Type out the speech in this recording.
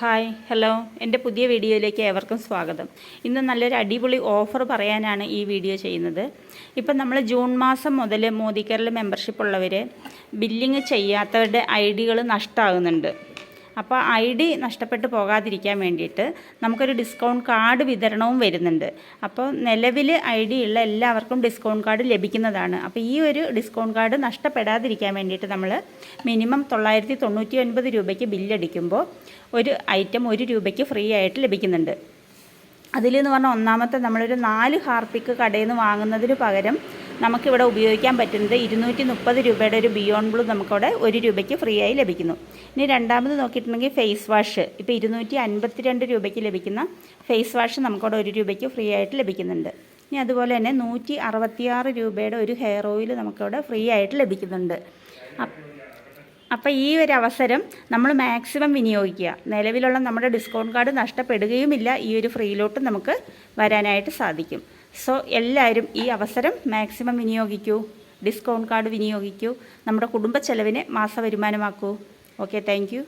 Hi hello. എന്റെ പുതിയ വീഡിയോയിലേക്ക് ഏവർക്കും സ്വാഗതം. ഇന്ന് നല്ലൊരു അടിപൊളി ഓഫർ പറയാനാണ് ഈ വീഡിയോ ചെയ്യുന്നത്. ഇപ്പം നമ്മൾ ജൂൺ മാസം മുതൽ മോദി കേരള മെമ്പർഷിപ്പ് ഉള്ളവർ ബില്ലിങ് ചെയ്യാത്തവരുടെ ഐ ഡികൾ നഷ്ടമാകുന്നുണ്ട് അപ്പോൾ ഐ ഡി നഷ്ടപ്പെട്ടു പോകാതിരിക്കാൻ വേണ്ടിയിട്ട് നമുക്കൊരു ഡിസ്കൗണ്ട് കാർഡ് വിതരണവും വരുന്നുണ്ട്. അപ്പോൾ നിലവിൽ ഐ ഡി ഉള്ള എല്ലാവർക്കും ഡിസ്കൗണ്ട് കാർഡ് ലഭിക്കുന്നതാണ്. അപ്പോൾ ഈ ഒരു ഡിസ്കൗണ്ട് കാർഡ് നഷ്ടപ്പെടാതിരിക്കാൻ വേണ്ടിയിട്ട് നമ്മൾ മിനിമം തൊള്ളായിരത്തി തൊണ്ണൂറ്റി ഒൻപത് രൂപയ്ക്ക് ബില്ലടിക്കുമ്പോൾ ഒരു ഐറ്റം ഒരു രൂപയ്ക്ക് ഫ്രീ ആയിട്ട് ലഭിക്കുന്നുണ്ട്. അതിലെന്ന് പറഞ്ഞാൽ ഒന്നാമത്തെ നമ്മളൊരു നാല് ഹാർപ്പിക്ക് കടയിൽ നിന്ന് വാങ്ങുന്നതിന് പകരം നമുക്കിവിടെ ഉപയോഗിക്കാൻ പറ്റുന്നത് ഇരുന്നൂറ്റി മുപ്പത് രൂപയുടെ ഒരു ബിയോൺ ബ്ലൂ നമുക്കവിടെ ഒരു രൂപയ്ക്ക് ഫ്രീ ആയി ലഭിക്കുന്നു. ഇനി രണ്ടാമത് നോക്കിയിട്ടുണ്ടെങ്കിൽ ഫേസ് വാഷ് ഇപ്പോൾ ഇരുന്നൂറ്റി അൻപത്തി രണ്ട് രൂപയ്ക്ക് ലഭിക്കുന്ന ഫേസ് വാഷ് നമുക്കവിടെ ഒരു രൂപയ്ക്ക് ഫ്രീ ആയിട്ട് ലഭിക്കുന്നുണ്ട്. ഇനി അതുപോലെ തന്നെ നൂറ്റി അറുപത്തിയാറ് രൂപയുടെ ഒരു ഹെയർ ഓയിൽ നമുക്കവിടെ ഫ്രീ ആയിട്ട് ലഭിക്കുന്നുണ്ട്. അപ്പോൾ ഈ ഒരു അവസരം നമ്മൾ മാക്സിമം വിനിയോഗിക്കുക. നിലവിലുള്ള നമ്മുടെ ഡിസ്കൗണ്ട് കാർഡ് നഷ്ടപ്പെടുകയുമില്ല. ഈ ഒരു ഫ്രീയിലോട്ട് നമുക്ക് വരാനായിട്ട് സാധിക്കും. സോ എല്ലാവരും ഈ അവസരം മാക്സിമം വിനിയോഗിക്കൂ. ഡിസ്കൗണ്ട് കാർഡ് വിനിയോഗിക്കൂ. നമ്മുടെ കുടുംബ ചെലവിനെ മാസ വരുമാനമാക്കൂ ഓക്കെ താങ്ക്